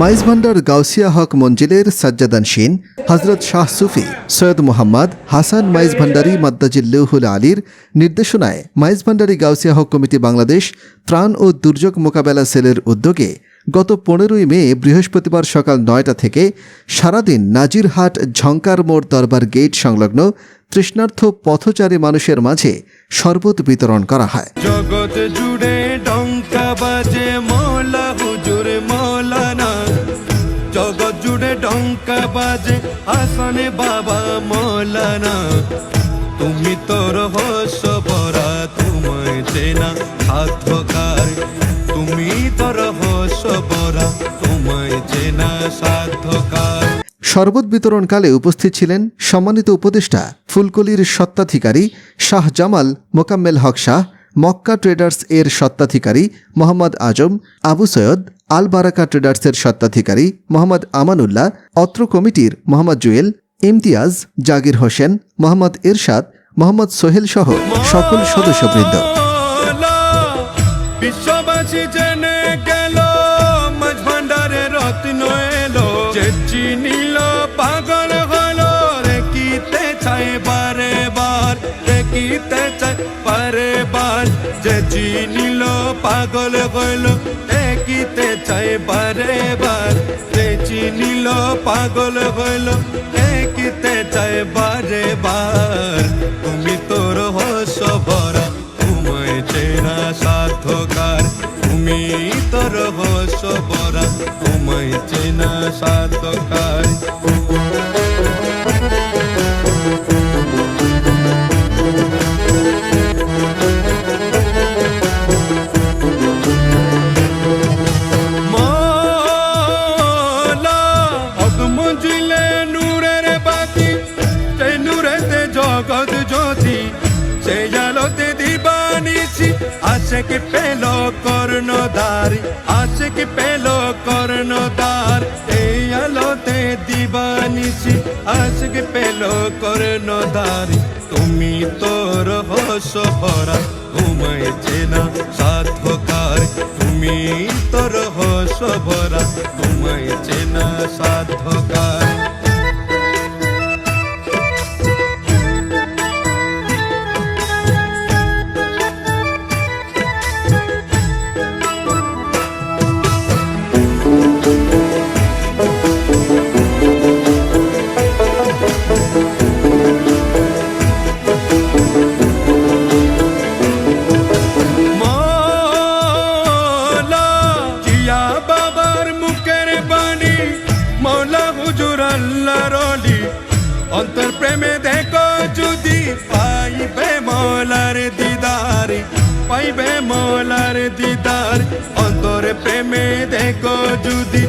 মাইজভান্ডার গাউসিয়া হক মঞ্জিলের সাজ্জাদান শিন হজরত শাহ সুফি সৈয়দ মোহাম্মদ হাসান মাইজ ভান্ডারী মাদ্দাজিল্লুহুল আলীর নির্দেশনায় মাইজ ভান্ডারী গাউসিয়া হক কমিটি বাংলাদেশ ত্রাণ ও দুর্যোগ মোকাবেলা সেলের উদ্যোগে গত পনেরোই মে বৃহস্পতিবার সকাল নয়টা থেকে সারাদিন নাজিরহাট ঝঙ্কার মোড় দরবার গেট সংলগ্ন তৃষ্ণার্থ পথচারী মানুষের মাঝে শরবত বিতরণ করা হয়। জগৎ জুড়ে বাজে জগৎ জুড়ে ডঙ্কা বাজে, হাসানে বাবা মৌলানা। তুমি তোর হস বরা তোমায় চেনা সাধ্যকার। তুমি তোর হস বরা তোমায় চেনা সাধ্যকার। শরবত বিতরণকালে উপস্থিত ছিলেন সম্মানিত উপদেষ্টা, ফুলকলির সত্ত্বাধিকারী শাহ জামাল মোকাম্মেল হক শাহ, মক্কা ট্রেডার্স এর সত্ত্বাধিকারী মোহাম্মদ আজম, আবু সৈয়দ আল বারাকা ট্রেডার্সের সত্ত্বাধিকারী মোহাম্মদ আমানুল্লাহ, অত্র কমিটির মোহাম্মদ জুয়েল, ইমতিয়াজ, জাগির হোসেন, মোহাম্মদ ইরশাদ মোহাম্মদ সোহেল সহ সকল সদস্যবৃন্দ। বিশ্ববাসী বার। যে চিনিল, পাগল হলো রে কিতে চাই বারে? বার যে চিনিল, পাগল হলো রে কিতে চাই বারে? বার তুমি তোর হস ভরা, তোমায় চেনা সাধকার তুমি তোর হস ভরা, তোমায় চেনা সাধকার আছে কি পেল কর্ণধারি? আছে কি পেল কর্ণধার? এই আলোতে দিবানিছি আছে কি পেল কর্ণধারি? তুমি তোর হস ভরা তোমায় চেনা সাধকার তুমি তোর হস ভরা তোমায় চেনা সাধকার অন্তর প্রেমে দেখো যদি পাইবে মোলার দিদার পাইবে মোলার দিদার। অন্তর প্রেমে দেখো যদি